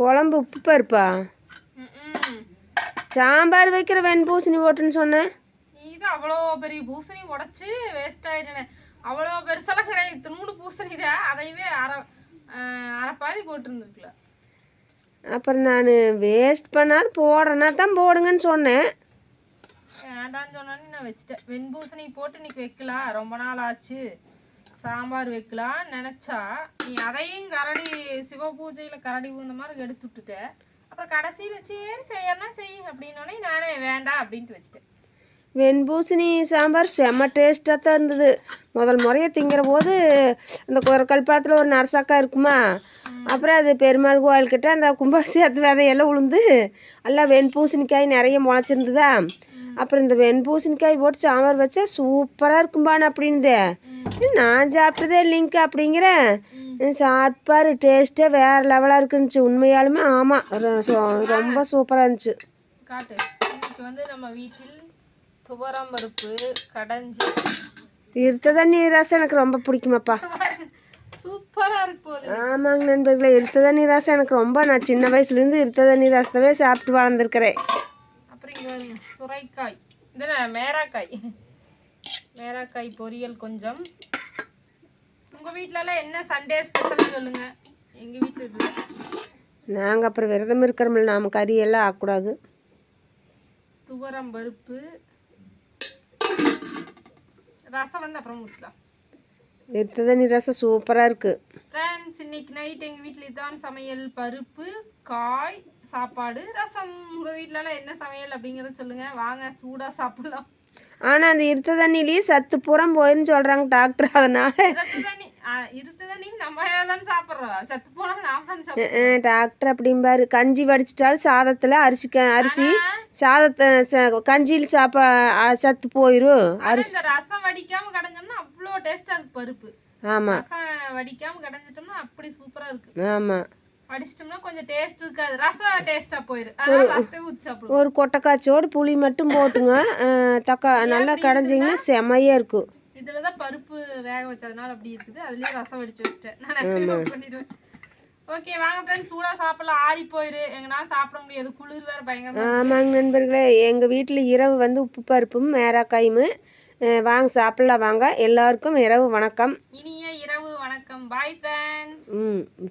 குழம்பு உப்பு பருப்பா. சாம்பார் வைக்கிற வெண்பூசணி போட்டுன்னு சொன்னேன் நீ தான் அவ்வளோ பெரிய பூசணி உடச்சி வேஸ்ட் ஆயிடுனே அவ்வளோ பெருசெல்லாம் கிடையாது. இத்தினூண்டு பூசணி தான். அதையவே அரை ஆஹ், அரை பாதி போட்டிருந்துருக்குல. அப்புறம் நான் வேஸ்ட் பண்ணாது போடுறேன்னா தான் போடுங்கன்னு சொன்னேன். வேண்டான்னு சொன்னானே நான் வச்சுட்டேன். வெண்பூசணி போட்டு இன்னைக்கு வைக்கலாம் ரொம்ப நாள் ஆச்சு. சாம்பார் வைக்கலாம் நினச்சா நீ அதையும் கரடி சிவ பூஜையில் கரடி ஊந்த மாதிரி எடுத்து விட்டுட்ட. அப்புறம் கடைசியில் சரி செய்யறனா செய் அப்படின்னோடனே நானே வேண்டாம் அப்படின்ட்டு வச்சுட்டேன். வெண்பூசணி சாம்பார் செம்ம டேஸ்ட்டாக தான் இருந்தது. முதல் முறையை திங்கிற போது அந்த ஒரு கல்பாளத்தில் ஒரு நரசாக்கா இருக்குமா? அப்புறம் அது பெருமாள் கோயில்கிட்ட அந்த கும்பாசியத்து விதையெல்லாம் உளுந்து எல்லாம் வெண்பூசணிக்காய் நிறைய முளைச்சிருந்ததா? அப்புறம் இந்த வெண்பூசணிக்காய் போட்டு சாம்பார் வச்சா சூப்பராக இருக்கும்பான்னு அப்படின்தே நான் சாப்பிட்டதே இல்லைங்க அப்படிங்கிறேன் சாப்பிட்பாரு டேஸ்ட்டே வேறு லெவலாக இருக்குன்னுச்சு. உண்மையாலுமே ஆமாம் ரொம்ப சூப்பராக இருந்துச்சு. காட்டு. இன்னைக்கு வந்து நம்ம வீட்டில் துவரம் பருப்பு கடைஞ்சி. இருத்த தண்ணி ரசம் எனக்கு ரொம்ப பிடிக்குமாப்பா. சூப்பராக இருக்கு ஆமாங்க நண்பர்களே இருத்த தண்ணி ரசம் எனக்கு ரொம்ப நான் சின்ன வயசுலேருந்து இருத்த தண்ணி ரசத்தவே சாப்பிட்டு வளர்ந்துருக்கிறேன். சுரைக்காய். இது மேராக்காய். மேராக்காய் பொரியல் கொஞ்சம். உங்கள் வீட்டிலலாம் என்ன சண்டே ஸ்பெஷல் சொல்லுங்க. எங்கள் வீட்டில் இது. நாங்கள் அப்புறம் விரதம் இருக்கிறோம்ல நாம கறி எல்லாம் ஆக்கக்கூடாது. துவரம் பருப்பு. ரசம் வந்து அப்புறம் ஊற்றலாம் இருத்த தண்ணி ரசம் சூப்பராக இருக்குது ஃப்ரெண்ட்ஸ் இன்னைக்கு நைட் எங்கள் வீட்டில் இதான் சமையல். பருப்பு காய் சாப்பாடு ரசம். உங்கள் வீட்டிலலாம் என்ன சமையல் அப்படிங்கிறத சொல்லுங்கள் வாங்க சூடாக சாப்பிடலாம். ஆனால் அந்த இருத்த தண்ணிலேயே சத்து பூரம் போயிருன்னு சொல்கிறாங்க டாக்டர் அதனால தண்ணி இருத்த தண்ணி நம்ம தான் சாப்பிட்றோம். செத்து போனால் நாம தான் சாப்பிட்றோம். டாக்டர் அப்படிம்பாரு. கஞ்சி வடிச்சிட்டாலும் சாதத்தில் அரிசி அரிசி சாதத்தை கஞ்சியில் சாப்பா சத்து போயிடும் இந்த ரசம் வடிக்காம கடைஞ்சோம்னா அவ்வளோ டேஸ்டா இருக்கு பருப்பு. ஆமாம் ரசம் வடிக்காம கடைஞ்சிட்டோம்னா அப்படி சூப்பரா இருக்கு. ஆமாம் வடிச்சிட்டோம்னா கொஞ்சம் டேஸ்ட் இருக்காது. ரசம் டேஸ்டா போயிரு. அதனால ரசத்தை ஊற்றி சாப்பிடுவோம். ஒரு கொட்டைக்காய்ச்சோடு புளி மட்டும் போட்டுங்க. தக்கா நல்லா கடைஞ்சிங்கன்னா செமையாக இருக்கும். இதுல தான் பருப்பு வேக வச்சதுனால அப்படி இருக்குது. அதுலயே ரசம் வடிச்சு வச்சிட்டேன். நான் பண்ணிடுவேன். ஓகே வாங்க ஃப்ரெண்ட்ஸ் சூடா சாப்பிடலாம். ஆறி போயிரு. எங்கனால சாப்பிட முடியாது. குளிர் வேற பயங்கரமா ஆமாங்க நண்பர்களே. எங்கள் வீட்டில் இரவு வந்து உப்பு பருப்பும் மேராக்காயும் வாங்க சாப்பிடலாம் வாங்க. எல்லாருக்கும் இரவு வணக்கம். இனிய இரவு வணக்கம். பாய் ஃப்ரெண்ட்ஸ் ம்